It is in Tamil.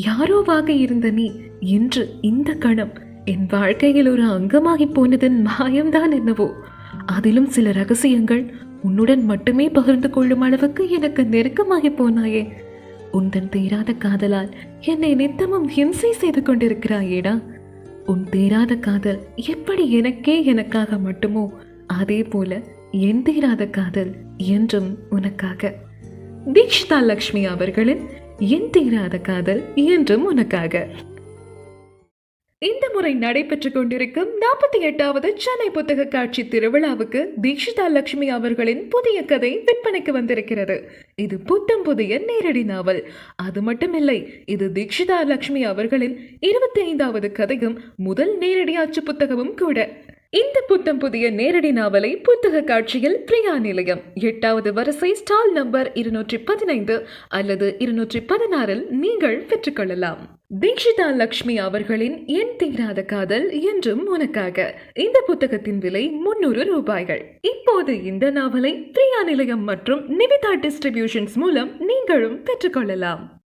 யாரோவாக இருந்த நீ இன்று இந்த கணம் என் வாழ்க்கையில் ஒரு அங்கமாகி போனதன் மாயம்தான் என்னவோ. அதிலும் சில ரகசியங்கள் உன்னுடன் மட்டுமே பகிர்ந்து கொள்ளும் அளவுக்கு எனக்கு நெருக்கமாகி போனாயே. உந்தன் தேராத காதலால் என்னை நித்தமும் ஹிம்சை செய்து கொண்டிருக்கிறாயேடா. உன் தேராத காதல் எப்படி எனக்கே எனக்காக மட்டுமோ அதே போல என் தேராத காதல் என்றும் உனக்காக. தீக்ஷிதா லக்ஷ்மி அவர்களின் என் தீராத காதல் என்றும் உனக்காக. இந்த முறை நடைபெற்றுக் கொண்டிருக்கும் நாற்பத்தி எட்டாவது சென்னை புத்தக காட்சி திருவிழாவுக்கு தீக்ஷிதா லட்சுமி அவர்களின் புதிய கதை விற்பனைக்கு வந்திருக்கிறது. இது புத்தம் புதிய நேரடி நாவல். அது மட்டுமில்லை இது தீக்ஷிதா லட்சுமி அவர்களின் இருபத்தி ஐந்தாவது கதையும் முதல் நேரடி அச்சு புத்தகமும் கூட. இந்த புத்தம் புதிய நேரடி நாவலை புத்தக காட்சியில் பிரியா நிலையம். எட்டாவது வரிசை ஸ்டால் நம்பர் இருநூற்றி பதினைந்து அல்லது இருநூற்றி பதினாறில் நீங்கள் பெற்றுக்கொள்ளலாம். தீக்ஷிதா லக்ஷ்மி அவர்களின் என் தீராத காதல் என்றும் உனக்காக. இந்த புத்தகத்தின் விலை முன்னூறு ரூபாய்கள். இப்போது இந்த நாவலை பிரியா நிலையம் மற்றும் நிவிதா டிஸ்ட்ரிபியூஷன்ஸ் மூலம் நீங்களும் பெற்றுக்கொள்ளலாம்.